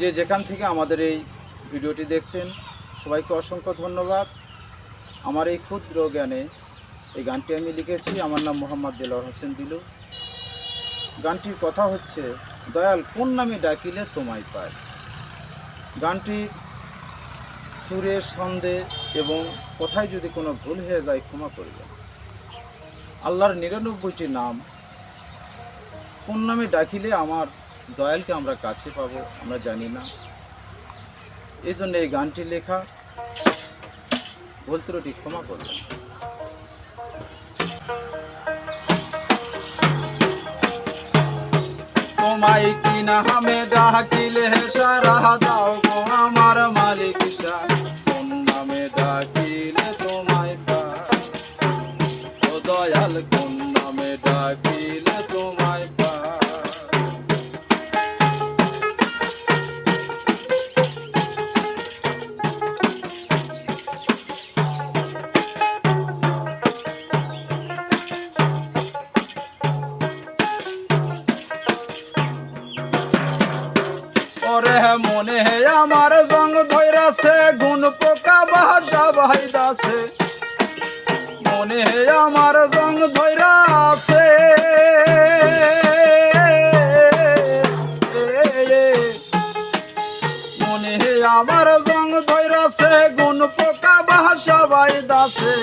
যে যেখান থেকে আমাদের এই ভিডিওটি দেখছেন, সবাইকে অসংখ্য ধন্যবাদ। আমার এই ক্ষুদ্র জ্ঞানে এই গানটি আমি লিখেছি। আমার নাম মোহাম্মদ দেলোয়ার হোসেন দিলু। গানটির কথা হচ্ছে, দয়াল, কোন নামে ডাকিলে তোমায় পায়? গানটির সুরের ছন্দে এবং কোথায় যদি কোনো ভুল হয়ে যায়, ক্ষমা করবেন। আল্লাহর নিরানব্বইটি নাম। কোন নামে ডাকিলে আমার দয়ালকে আমরা কাছে পাবো, আমরা জানি না। এই জন্য এই গানটি লেখা, ভুল ক্ষমা করবেন। তোমায় কিনা হামে ডাকিলে সারা, দাও গো আমার মালিক নামে ডাকিলে তোমায় ও দয়াল, কোন নামে ডাকিলে তোমায় মনে হে আমার জং ধৈরাছে, গুণ পোকা বাসা বাইদাছে মনে হে আমার জং ধৈরাছে। মনে হে আমার জং ধৈরাছে, গুণ পোকা বাসা বাইদাছে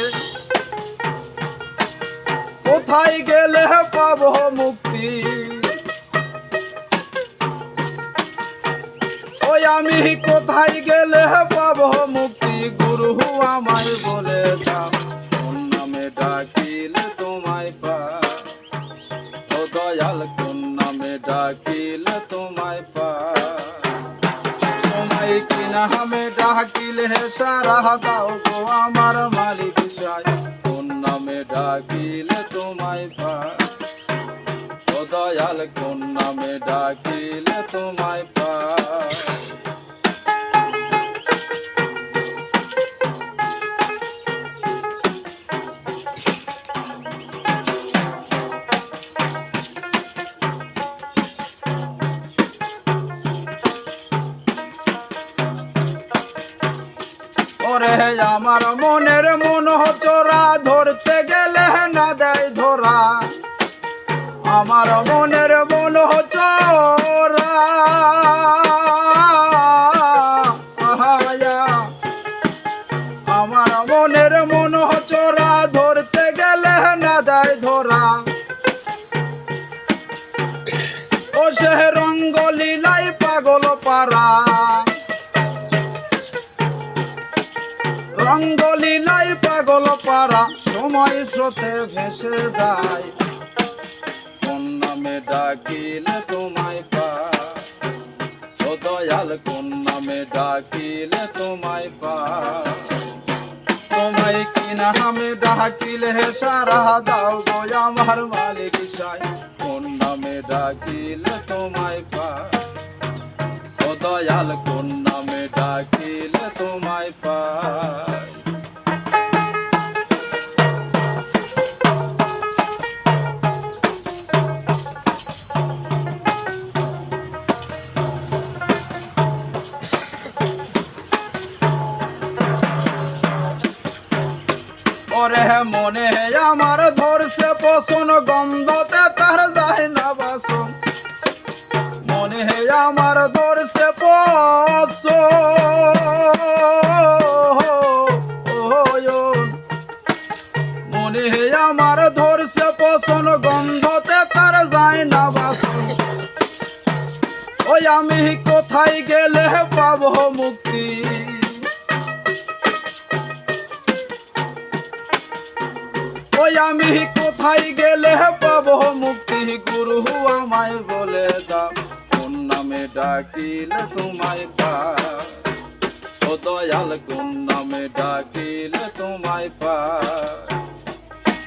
কোথায় গেলে পাবো বলে দাও। কোন নামে ডাকিলে তোমায় পা। ও দয়াল, কোন নামে ডাকিলে তোমায় পা? তোমায় কিনা আমি ডাকিলে সারা দাও গো আমার মালিক সাই কোন নামে ডাকিলে তোমায় পা? ও দয়াল, কোন নামে ডাকিলে তোমায় পা? আমার মনের মন চোরা ধরতে গেলে না দেয় ধরা। আমার মনের মন চোরা। আমার মনের মন চোরা ধরতে গেলে না দেয় ধরা। পারা সময় স্রোতে ভেসে যায়। কোন নামে ডাকিলে তোমায় পা দয়াল, কোন নামে ডাকিলে তোমায় পা তোমায় কিনা আমি ডাকিলে হে সারা দাও গো আমার মালিক সাই। কোন নামে ডাকিলে তোমায় পা ও দয়াল, কোন নামে ডাকিলে তোমায় পাই মনে আমার ধরছে পশন, গন্ধতে তার যায় না বাসন। মনে আমার ধরছে পশ মনে আমার ধরছে পশন, গন্ধতে তার যায় না বাসন। ওই আমি কোথায় গেলে পাবো মুক্তি? আমি কোথায় গেলে পাবো মুক্তি? গুরু আমায় বলে দাও, কোন নামে ডাকিলে তোমায় পা ও দয়াল, কোন নামে ডাকিলে তোমায় পা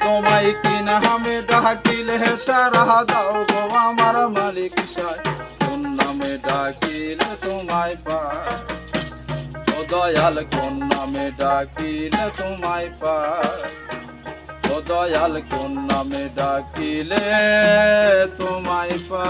তোমায় কিনা আমি ডাকিলে সারা দাও গো আমার মালিক সাই কোন নামে ডাকিলে তোমায় পা ও দয়াল, কোন নামে ডাকিলে তোমায় পা দয়াল কোন নামে ডাকিলে তোমায় পা